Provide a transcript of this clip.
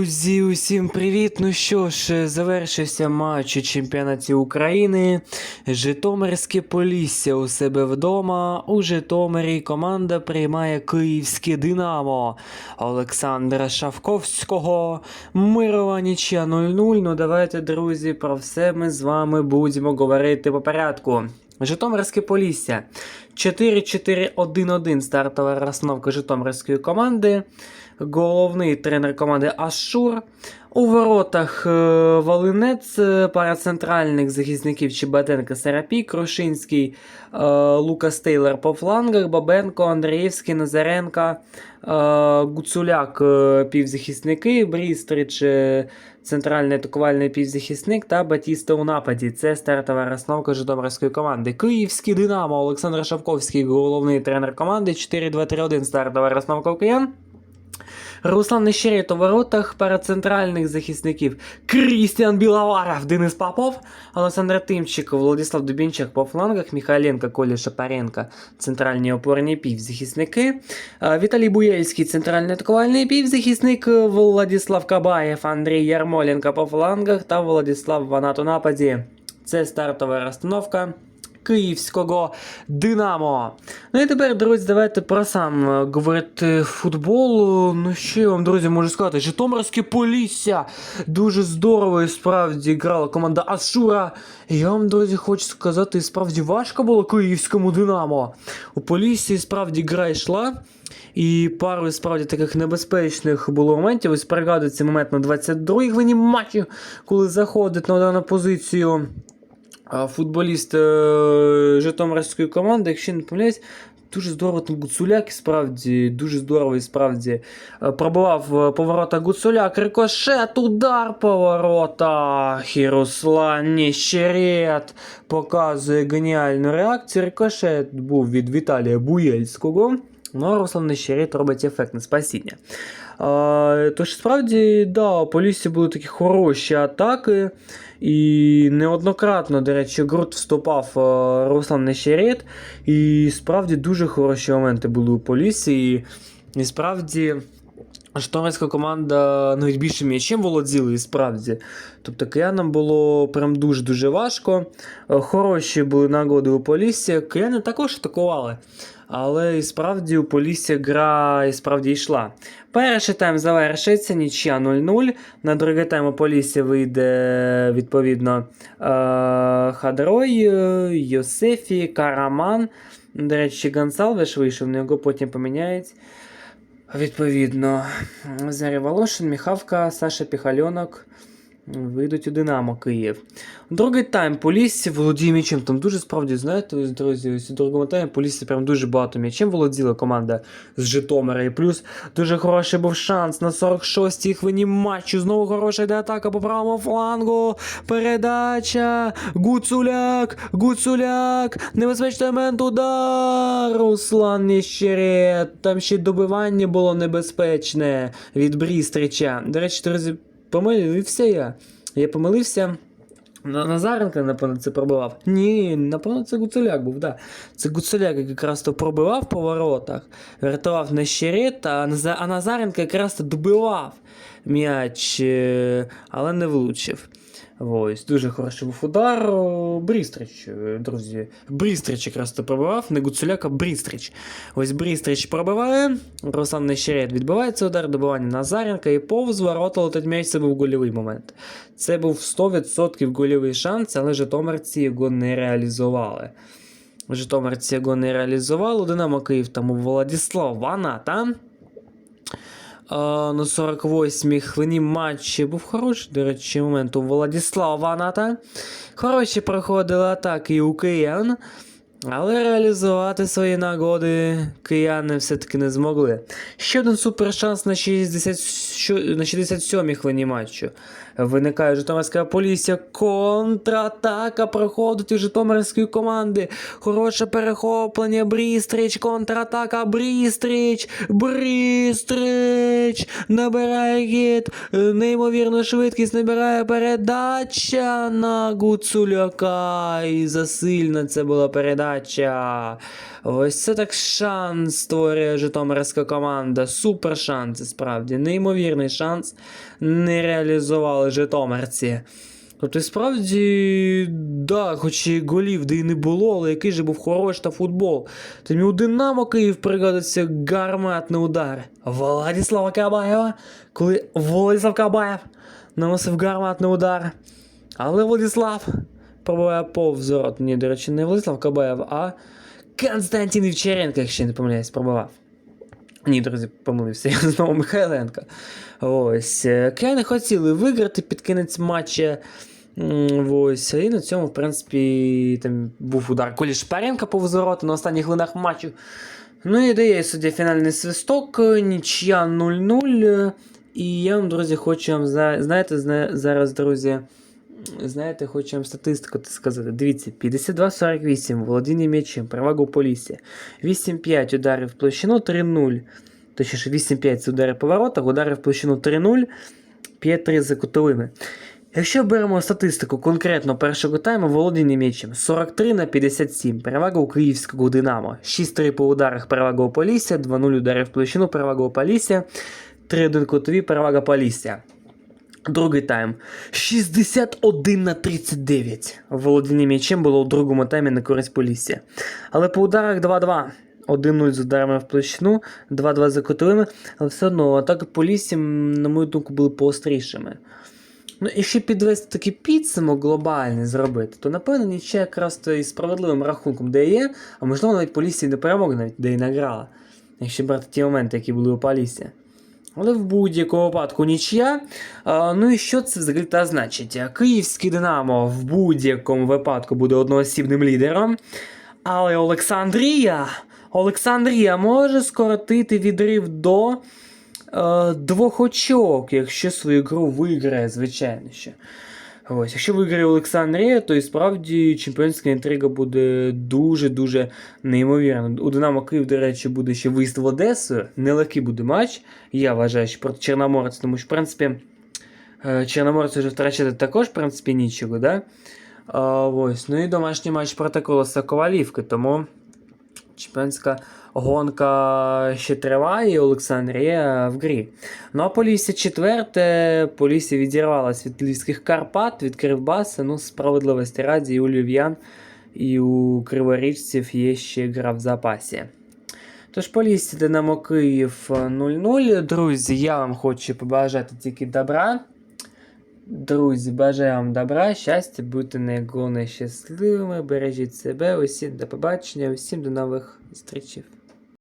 Друзі, усім привіт! Ну що ж, завершився матч у чемпіонаті України. Житомирське Полісся у себе вдома. У Житомирі команда приймає київське Динамо Олександра Шавковського. Мирова нічия 0-0. Ну давайте, друзі, про все ми з вами будемо говорити по порядку. Житомирське Полісся. 4-4-1-1 стартова розстановка Житомирської команди. Головний тренер команди Ашур. У воротах е, Волинець, е, пара центральних захисників Чеботенко, Серапій, Крушинський, е, Лукас Тейлор по флангах, Бабенко, Андрієвський, Назаренко, Гуцуляк півзахисники, Брістрич центральний атакувальний півзахисник та Батіста у нападі. Це стартова розстановка Житомирської команди. Київський Динамо, Олександр Шавковський, головний тренер команди. 4-2-3-1 стартова розстановка киян. Руслан Нещерет у воротах пара центральних захисників Крістіан Біловаров, Денис Попов, Олександр Тимчиков, Владислав Дубінчак по флангах, Михайленко, Коля Шапаренко, центральні опорні півзахисники, Віталій Буєльський, центральний атакувальний півзахисник, Владислав Кабаєв, Андрій Ярмоленко по флангах та Владислав Ванат у нападі. Це стартова розстановка. Київського Динамо. Ну і тепер, друзі, давайте про сам е, говорити футбол. Ну що я вам, друзі, можу сказати? Житомирське Полісся. Дуже здорово і справді грала команда Ашура. І я вам, друзі, хочу сказати, і справді важко було київському Динамо. У Поліссі справді гра йшла. І пару справді таких небезпечних було моментів. Ось пригадується момент на 22-й хвилині матчі, коли заходить на дану позицію футболіст е, Житомирської команди, якщо не помиляюсь, дуже здорово там Гуцуляк, справді, дуже здорово і справді е, пробивав е, поворота Гуцуляк, рикошет, удар по воротах. І Руслан Ніщерет показує геніальну реакцію. Рикошет був від Віталія Буєльського. Ну, Руслан Нещерет робить ефектне спасіння. А, тож справді, да, у Поліссі були такі хороші атаки. І неоднократно, до речі, в груд вступав Руслан Нещерет. І справді дуже хороші моменти були у Поліссі. І, і справді. Житомирська команда навіть більше м'ячем володіла, і справді. Тобто киянам було прям дуже-дуже важко. Хороші були нагоди у Поліссі. Кияни також атакували. Але і справді у Полісся гра і справді йшла. Перший тайм завершиться, нічия 0-0. На другий тайм у Полісся вийде відповідно е, Хадрой, е, Йосефі, Караман. До речі, Гонсалвеш вийшов, на його потім поміняють. Відповідно, Зарі Волошин, Міхавка, Саша Піхальонок вийдуть у Динамо Київ. Другий тайм Полісся володіє м'ячем. Там дуже справді, знаєте, ось, друзі, ось у другому таймі Полісся прям дуже багато м'ячем володіла команда з Житомира. І плюс дуже хороший був шанс на 46-й хвилині матчу. Знову хороша йде атака по правому флангу. Передача. Гуцуляк, Гуцуляк. Небезпечний момент удар. Руслан Ніщерет. Там ще добивання було небезпечне від Брістрича. До речі, друзі, помилився я. Я помилився. На- Назаренко, напевно, це пробивав. Ні, напевно, це Гуцуляк був, да. Це Гуцуляк якраз то пробивав по воротах, врятував на а, а Назаренко якраз то добивав м'яч, е, але не влучив. Ось, дуже хороший був удар. Брістрич, е, друзі. Брістрич якраз то пробивав, не Гуцуляк, а Брістрич. Ось Брістрич пробиває, Руслан Нещерет відбивається удар, добивання Назаренка і повз ворота летить м'яч, це був гольовий момент. Це був 100% гольовий шанс, але житомирці його не реалізували. Житомирці його не реалізували. Динамо Київ там у Владислав Ваната. На 48-й хвилині матчі був хороший, до речі, момент у Владіслава Ната. Хороші проходили атаки у киян. Але реалізувати свої нагоди кияни все-таки не змогли. Ще один супершанс на 60, що- на 67-й хвилині матчу. Виникає Житомирська Полісся. Контратака проходить у Житомирської команди. Хороше перехоплення. Брістрич. Контратака. Брістрич. Брістрич. Набирає гід. Неймовірну швидкість. Набирає передача на Гуцуляка. І засильна це була передача. Ось це так шанс створює Житомирська команда. Супер шанс, справді. Неймовірний шанс не реалізували житомирці. Тобто, справді, да, хоч і голів де й не було, але який же був хороший та футбол. Тому у Динамо Київ пригодиться гарматний удар Владислава Кабаєва, коли Владислав Кабаєв наносив гарматний удар. Але Владислав пробуває повз ворот. Ні, до речі, не Владислав Кабаєв, а Константин Вівчаренко, якщо не помиляюсь, пробував. Ні, друзі, помилився, я знову Михайленко. Ось. е, Кияни хотіли виграти під кінець матча. Ось, і на цьому, в принципі, там був удар Колі Шпаренка повз ворота на останніх хвилинах матчу. Ну і дає суддя фінальний свисток, нічия 0-0. е, І я вам, друзі, хочу вам знаєте, зна- зараз, друзі, знаєте, хочу вам статистику сказати. Дивіться, 52-48, володіння м'ячем, перевага у полісі. 8-5 ударів в площину, 3-0. Точніше, 8-5 це удари по воротах, удари в площину 3-0, 5-3 за кутовими. Якщо беремо статистику конкретно першого тайму, володіння м'ячем 43 на 57, перевага у київського Динамо, 6-3 по ударах, перевага у Полісся, 2-0 ударів в площину, перевага у Полісся, 3-1 кутові, перевага Полісся. Другий тайм 61 на 39. Володіння м'ячем було у другому таймі на користь Полісся. Але по ударах 2-2. 1-0 з ударами в площину, 2-2 за кутовими, але все одно атаки Полісся, на мою думку, були поострішими. Ну і ще підвести такий підсумок глобальний зробити, то напевно нічия якраз то із справедливим рахунком де є, а можливо навіть Полісся не перемогла, навіть де і награла. Якщо брати ті моменти, які були у Полісся. Але в будь-якому випадку нічия. Ну і що це взагалі та значить? Київський Динамо в будь-якому випадку буде одноосібним лідером. Але Олександрія. Олександрія може скоротити відрив до е, двох очок, якщо свою гру виграє, звичайно ще. Ось, якщо виграє Олександрія, то і справді чемпіонська інтрига буде дуже-дуже неймовірна. У Динамо Київ, до речі, буде ще виїзд в Одесу. Нелегкий буде матч. Я вважаю, що проти Чорноморця, тому що, в принципі, е, Чорноморцю вже втрачати також, в принципі, нічого, да? А, ось. Ну і домашній матч проти Колоса Ковалівки, тому чемпіонська гонка ще триває, і Олександрія в грі. Ну а Полісся четверте. Полісся відірвалась від Львівських Карпат, від Кривбаса. Ну, справедливості раді, і у Львів'ян, і у Криворіжців є ще гра в запасі. Тож Полісся Динамо Київ 0-0. Друзі, я вам хочу побажати тільки добра. Друзі, бажаю вам добра, щастя, будьте найголовніше щасливими, бережіть себе, усім до побачення, усім до нових зустрічей.